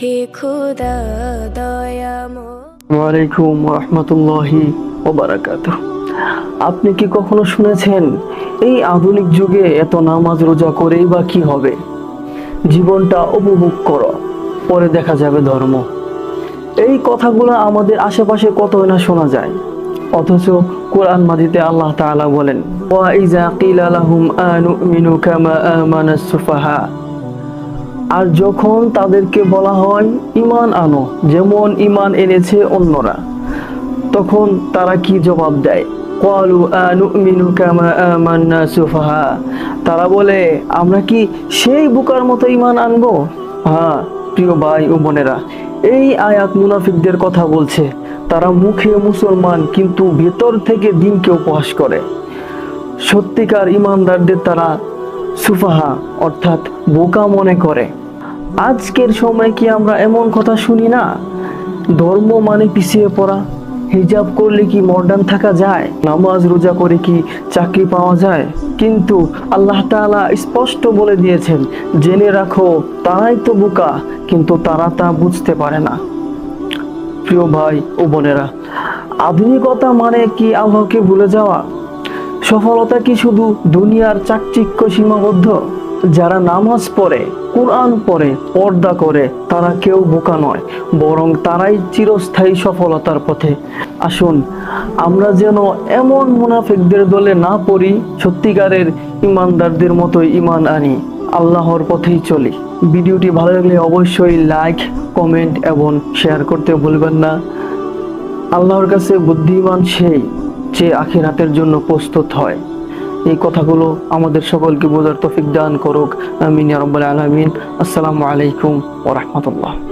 হে খুদা ওয়ালাইকুম রহমতুল্লাহি ওবারাকাত আপনি কি কখনো শুনেছেন, এই আধুনিক যুগে এত নামাজ রোজা করেই বা কি হবে? জীবনটা উপভোগ করো, পরে দেখা যাবে ধর্ম। এই কথাগুলো আমাদের আশেপাশে কত না শোনা যায়। অথচ কোরআন মাজিদে আল্লাহ তাআলা বলেন, ওয়া ইজা কিলা লাহুম আনুমিনু কামা আমানাস সুফাহা। আর যখন তাদেরকে বলা হয়, ইমান আনো যেমন ইমান এনেছে অন্যরা, তখন তারা কি জবাব দেয়? সুফাহা তারা বলে, আমরা কি সেই বুকার মতো ইমান আনব? হ্যাঁ প্রিয় ভাই ও বোনেরা, এই আয়াত মুনাফিকদের কথা বলছে। তারা মুখে মুসলমান, কিন্তু ভেতর থেকে দিনকে উপহাস করে। সত্যিকার ইমানদারদের তারা সুফাহা, অর্থাৎ বোকা মনে করে। আজকের সময় কি আমরা এমন কথা শুনি না? ধর্ম মানে পিছিয়ে পড়া। হিজাব করলে কি মডার্ন থাকা যায়? নামাজ রোজা করে কি চাকরি পাওয়া যায়? কিন্তু আল্লাহ তাআলা স্পষ্ট বলে দিয়েছেন, জেনে রাখো, তারাই তো বোকা, কিন্তু তারা তা বুঝতে পারে না। প্রিয় ভাই ও বোনেরা, আধুনিকতা মানে কি আল্লাহকে ভুলে যাওয়া? সফলতা কি শুধু দুনিয়ার চাকচিক্য সীমাবদ্ধ? যারা নামাজ পড়ে, কোরআন পড়ে, পর্দা করে, তারা কেউ বোকা নয়, বরং তারাই চিরস্থায়ী সফলতার পথে। আসুন, আমরা যেন এমন মুনাফিকদের দলে না পড়ি, সত্যিকারের ইমানদারদের মতোই ইমান আনি, আল্লাহর পথেই চলি। ভিডিওটি ভালো লাগলে অবশ্যই লাইক, কমেন্ট এবং শেয়ার করতে ভুলবেন না। আল্লাহর কাছে বুদ্ধিমান সেই যে আখিরাতের জন্য প্রস্তুত হয়। এই কথাগুলো আমাদের সকলকে বোঝার তফিক দান করুক। আমিন আলমিন। আসসালামু আলাইকুম ও রাহমাতুল্লাহ।